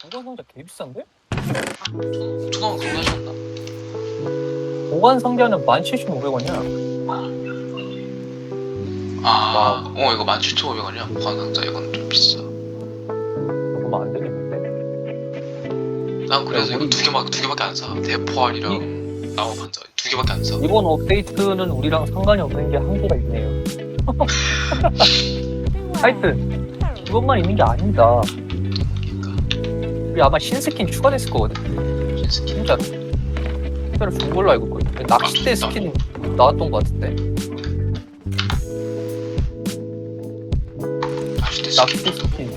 보관 상자 개 비싼데? 초등학교 그런 거 하셨나? 보관 상자는 17,500원이야. 아, 어 이거 17,500원이야. 보관상자 이건 좀 비싸. 그러면 안 되겠는데? 난 그래서 야, 이거 우리- 두 개밖에 두 개밖에 안 사. 대포알이랑 나무 반자 두 개밖에 안 사. 이번 업데이트는 우리랑 상관이 없는 게 한계가 있네요. 하여튼 이것만 있는 게 아니다. 우리 아마 신스킨 추가됐을 거거든. 스킨. 진짜로. 진짜로 준 걸로 알고 있거든. 낚싯대 아, 진짜? 스킨 나왔던 거 같은데. 낚싯대 낚싯대 스킨.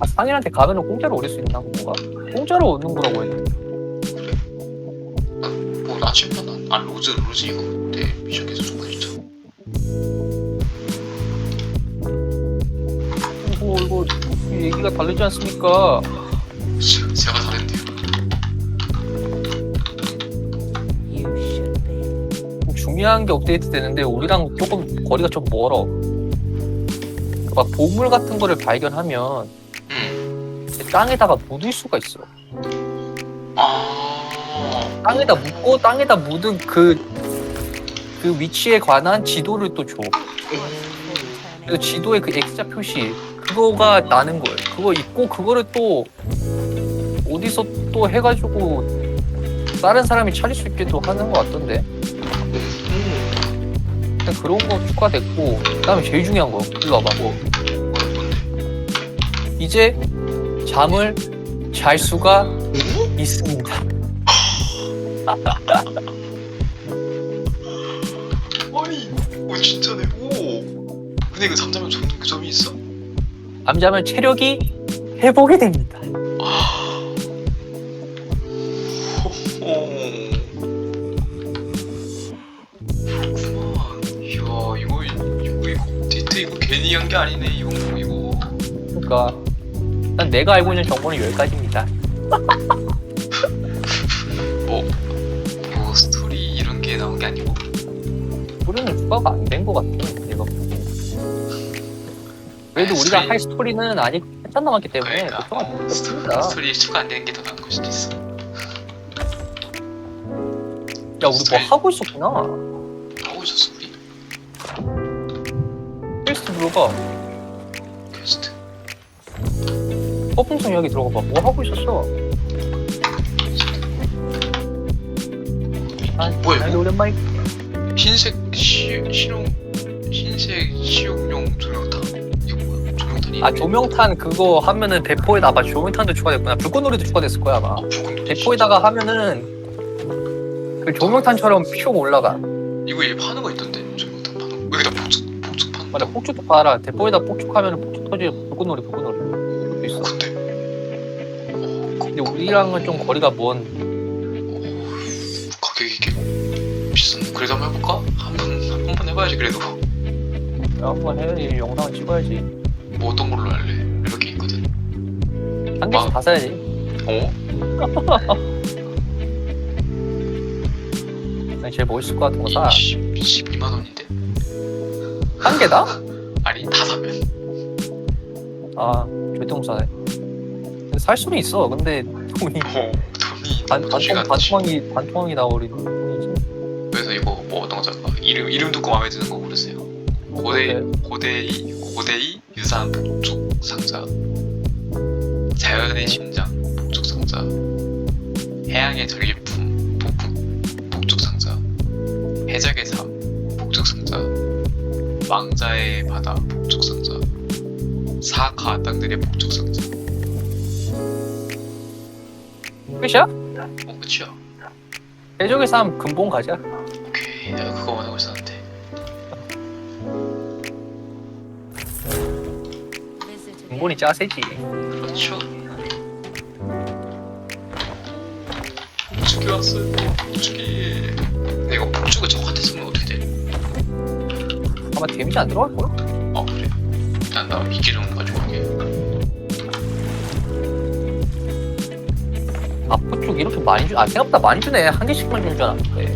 아 상인한테 가면은 공짜로 얻을 수 있나 뭔가? 공짜로 얻는 거라고 했는데. 뭐 나침반 안- 아 로즈 로즈 이거 내 미션 계속 얘기가 다르지 않습니까? 제- 제가 잘했네요. 중요한 게 업데이트 되는데 우리랑 조금 거리가 좀 멀어. 그막 보물 같은 거를 발견하면 음. 땅에다가 묻을 수가 있어. 아. 땅에다 묻고 땅에다 묻은 그, 그 위치에 관한 지도를 또 줘. 그래서 지도에 그 X자 표시 그거가 나는 거예요. 그거 있고 그거를 또 어디서 또 해가지고 다른 사람이 찾을 수 있게 또 하는 것 같던데. 음. 일단 그런 거 추가됐고 그다음에 제일 중요한 거 일로 와봐. 뭐? 이제 잠을 잘 수가 있습니다. 아니, 오 진짜네. 오. 근데 이거 잠자면 좋은 그 점이 있어? 잠자면 체력이 회복이 됩니다. 아. 오. 그렇구만. 이야, 이거 이거 이거 업데이트 이거 괜히 한 게 아니네. 이거 뭐 이거. 그러니까 일단 내가 알고 있는 정보는 여기까지입니다. 뭐, 뭐 스토리 이런 게 나온 게 아니고. 우리는 추가가 안 된 것 같아. 그래도 아, 우리가 스토리- 할 스토리는 아직 한참 남았기 때문에 그러니까 걱정 안 어, 스토리, 됩니다. 스토리 추가 안 되는 게 더 나은 걸 수도 있어. 야 우리 뭐 스토리. 하고 있었구나. 하고 있었어 우리 퀘스트 들어가. 퀘스트. 허풍성 이야기 들어가 봐. 뭐 하고 있었어? 아, 뭐야, 나 이거? 오랜만에 흰색 시 실용 흰색 시용용 조명 아. 조명탄 그거 하면은 대포에다가 조명탄도 추가됐구나. 불꽃놀이도 추가됐을 거야 아마. 대포에다가 하면은 그 조명탄처럼 쭉 올라가. 이거 얘 파는 거 있던데 조명탄 파는 거 여기다 복수 복수 파는 맞아 거 폭죽도 봐라. 대포에다 폭죽하면은 폭죽 터지 불꽃놀이 불꽃놀이. 그것도 있어. 근데 어, 그, 근데 우리랑은 좀 거리가 먼. 어, 가격이 이게 비싼 그래도 한번 해볼까? 한번 한번 해봐야지 그래도 한번 해야지 영상 찍어야지. 뭐 어떤 걸로 할래? 몇개 있거든 한 개씩 아. 다 사야지. 어? 난 제일 멋있을 것 같은 거 사. 12만 원인데 한 개다? 아니 다 사면 아 절대 못 사네. 근데 살 수는 있어. 근데 돈이 어 돈이 반, 너무 반통, 쥐가 안 나지. 반통왕이 반통왕이 나오리 돈이지. 그래서 이거 뭐 어떤 거죠? 이름 이름 듣고 마음에 드는 거 고르세요. 고대 고대이 고대이 유산 복죽 상자, 자연의 심장 복죽 상자, 해양의 전리품 복품 복죽 상자, 해적의 삶 복죽 상자, 왕자의 바다 복죽 상자, 사가 땅들의 복죽 상자. 끝이야? 어 그치요? 대적의 삶 근본 가자. 근본이 짜세지. 그렇죠. 복죽이 왔어요. 근데 이거 복죽을 저한테 쓰면 어떻게 돼? 아마 데미지 안 들어갈 거야? 아 그래. 일단 나 미끼 좀 가지고 올게. 아프 쪽 이렇게 많이 주, 아 생각보다 많이 주네. 한 개씩만 주는 줄 알았는데.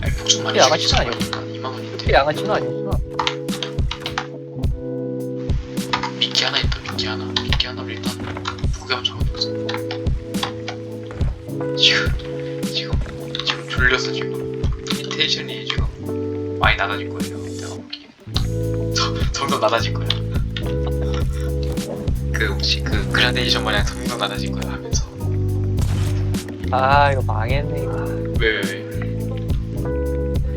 아니 복죽 많이 그게 양아치는 주겠어. 2만 원인데. 이게 양아치는 아니구 불려서 지금. 인테이션이 지금 많이 낮아질 거예요 내가 점점 낮아질 거야. 그 혹시 그 그라데이션 마냥 점점 낮아질 거야 하면서. 아 이거 망했네 왜왜왜?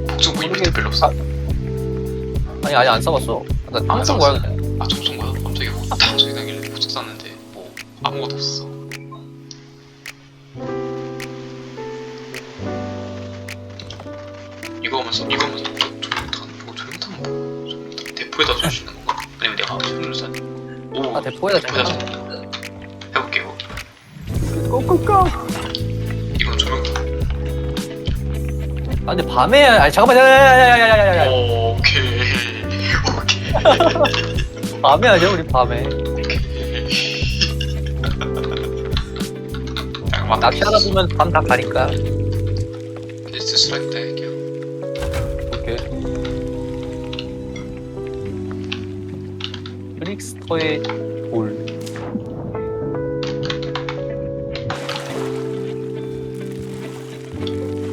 복수 부인 밑에 별로 없어? 아니 아니 안 써봤어. 나 안 항상 거야 아 접속 받아 갑자기 뭐 다음 소리 나길래 복수 쌌는데 뭐 아무것도 없어. 이거 하면서 이거 하면서 저 조명탄 이거 조명탄 뭐 조명탄 대포에다 쏠 수 있는 건가? 아니면 내가 조명탄 오 아 대포에다 대포에다 잘. 쏠 해볼게요. 꽁꽁꽁. 이건 조명탄. 아 근데 밤에 아니 잠깐만 야야야야야야야야. 오케이 오케이 밤에 하죠 우리 밤에. 잠깐만 낚시 하다 보면 밤 다 가니까. 게스트 스트라이크 오케이. 브릭스터의 돌.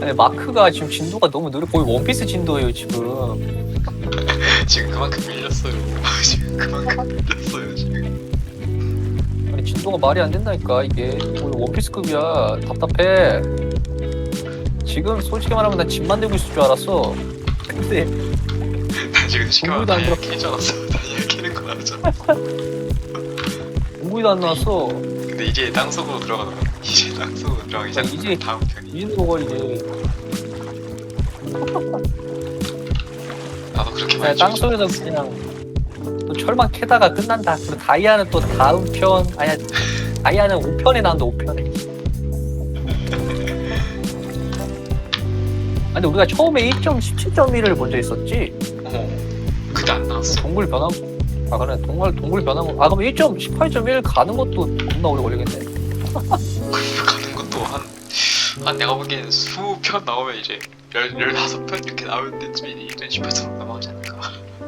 아니 마크가 지금 진도가 너무 느려 거의 원피스 진도예요 지금 지금 그만큼 밀렸어요. 지금 그만큼 밀렸어요 지금. 아니 진도가 말이 안 된다니까 이게 거의 원피스급이야 답답해 지금 솔직히 말하면 난집 만들고 있을 줄 알았어 근데 나 지금 말하면 공부도 안 들어. 않았어. 다이아 캐는 거 알았잖아. 공부도 안 나왔어 근데 이제 땅속으로 들어가더라. 이제 땅속으로 들어가기 야, 전 이제- 다음 편이. 이인으로 이제 나도 그렇게 그냥 많이 땅속에서 그냥 또 철망 캐다가 끝난다 그리고 다이아는 또 다음 편 아니야 다이아는 5편에 나온다 5편에 아 근데 우리가 처음에 1.17.1을 먼저 했었지 어. 그때 안 나왔어. 동굴 변환 아 그래 동굴 동굴 변환 아 그럼 1.18.1 가는 것도 겁나 오래 걸리겠네 가는 것도 한, 한 내가 보기엔 20편 나오면 이제 10, 15편 이렇게 나올 이제 18편 넘어가지 않을까.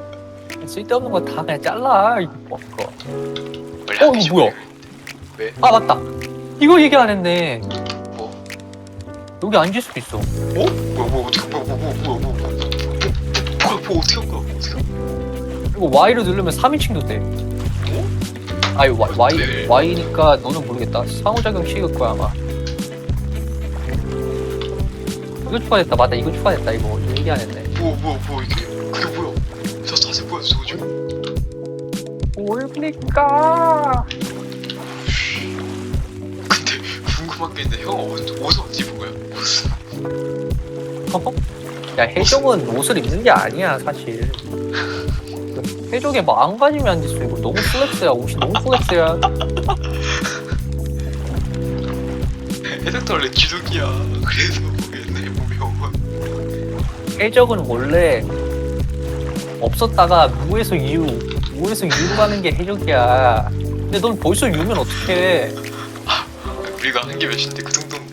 쓸데없는 거 다 그냥 잘라 이거 뭐 그거 원래 어, 한 이거 뭐야? 왜? 아 맞다 이거 얘기 안 했네 뭐? 여기 앉을 수도 있어. 어? 뭐야 뭐 어떻게 뭐야 뭐야 뭐야 뭐야 뭐야 뭐야. 뭐야 뭐 어떻게 한 거야 뭐 어떻게 한 거야? 그리고 Y를 누르면 3인칭도 돼. 아니 Y, Y, 네. Y니까 너는 모르겠다. 상호작용 식일 거야 아마. 이거 추가됐다. 맞다. 이거 추가됐다. 이거 얘기 안 했네. 뭐, 뭐, 뭐, 이게, 그게 뭐야? 저 자세 보여줘, 저거 지금. 뭘까? 근데 궁금한 게 있는데, 형 어디서 입은 거 야? 해적은 옷을 입는 게 아니야 사실 그 해적에 마음가짐이 안 됐어 이거 너무 플렉스야 옷이 너무 플렉스야 해석도 원래 기둥이야. 그래서 옛날에 보면. 해적은 원래 없었다가 무에서 유 무에서 유로 가는 게 해적이야 근데 넌 벌써 유면 어떡해 우리가 한 게 몇인데, 그 정도는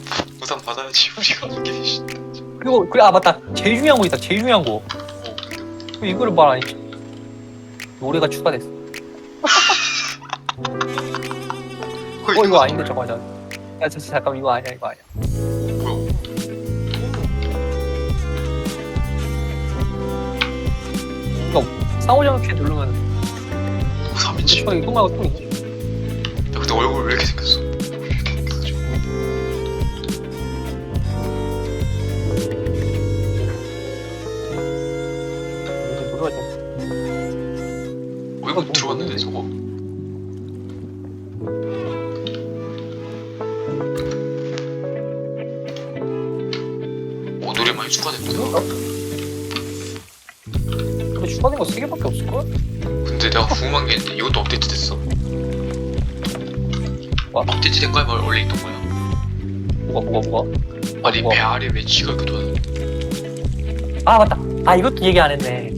보상 받아야지. 우리가 한게 몇인데. 그리고 그래 아 맞다 제일 중요한 거 있다 제일 중요한 거 어, 근데. 왜 이거를 말안 했지 노래가 추가됐어 어 이거 아닌데? 잠깐만 잠깐만 야 저, 저, 잠깐만 이거 아니야 이거 아니야 뭐야? 키 누르면 오, 3인치. 추가 이거 말고 또 있지 야, 근데 얼굴 왜 이렇게 생겼어? 500원 들어왔는데 저거. 어, 오 노래 많이 추가됐다 근데 추가된 거 3개밖에 없을걸? 근데 내가 궁금한 게 있는데 이것도 업데이트 됐어. 와? 업데이트 된 거야? 뭐 원래 있던 거야? 뭐가 뭐가 뭐가? 아니 아, 배 아래 왜 쥐가 이렇게 돌아 아 맞다. 아 이것도 얘기 안 했네.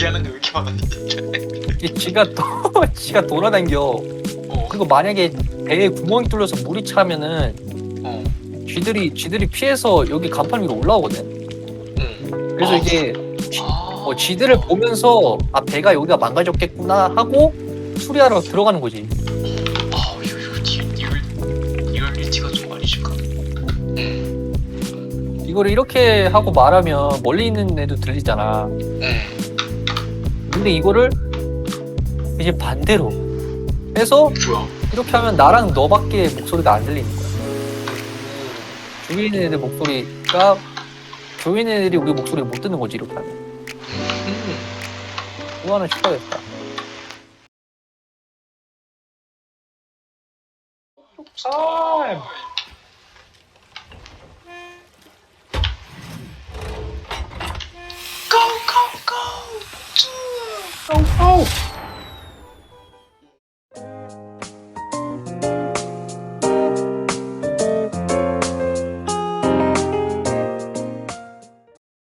얘기하는 게 왜 이렇게 많아? 이 쥐가 또 쥐가 돌아다녀 어, 그리고 만약에 배에 구멍이 뚫려서 물이 차면은 어, 쥐들이 쥐들이 피해서 여기 간판 위로 올라오거든 응. 그래서 아. 이게 아, 어, 쥐들을 보면서 아 배가 여기가 망가졌겠구나 하고 수리하러 들어가는 거지 아, 이거 이거 이- 이걸 이걸 리티가 좀 많이 줄까? 응. 이거를 이렇게 하고 말하면 멀리 있는 애도 들리잖아. 네. 근데 이거를 이제 반대로 해서? 이렇게 하면 나랑 너밖에 목소리가 안 들리는 거야. 주위에 있는 애들 목소리가 주위에 있는 애들이 우리 목소리를 못 듣는 거지 이렇게 하면. 음. 그거 하나 추가됐다. 고,